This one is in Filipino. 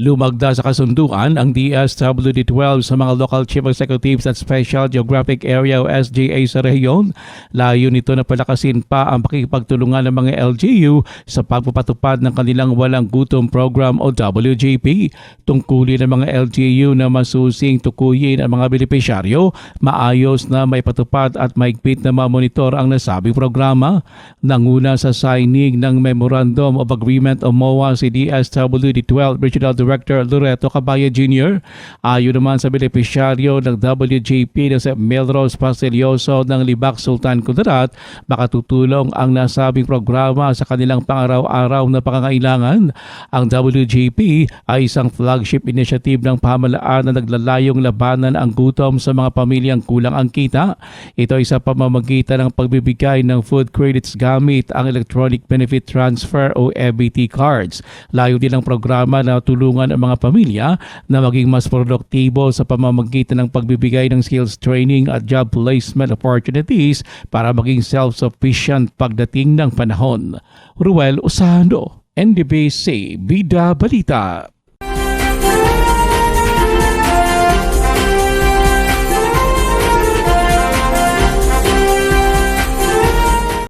Lumagda sa kasunduan ang DSWD-12 sa mga local chief executives at special geographic area o SGA sa rehiyon. Layo nito na palakasin pa ang pakikipagtulungan ng mga LGU sa pagpapatupad ng kanilang walang gutom program o WGP. Tungkulin ng mga LGU na masusing tukuyin ang mga benepisyaryo, maayos na may patupad at maigpit na mamonitor ang nasabing programa. Nanguna sa signing ng Memorandum of Agreement o MOA si DSWD-12 Regional Director Loreto Cabaya Jr. Ayon naman sa benepisyaryo ng WJP na si Melrose Pastelioso ng Libak Sultan Kudarat, makatutulong ang nasabing programa sa kanilang pangaraw-araw na pangangailangan. Ang WJP ay isang flagship initiative ng pamalaan na naglalayong labanan ang gutom sa mga pamilyang kulang ang kita. Ito ay sa pamamagitan ng pagbibigay ng food credits gamit ang Electronic Benefit Transfer o EBT cards. Layo din ang programa na tulungan ang mga pamilya na maging mas produktibo sa pamamagitan ng pagbibigay ng skills training at job placement opportunities para maging self-sufficient pagdating ng panahon. Ruel Usando, NDBC Bida Balita.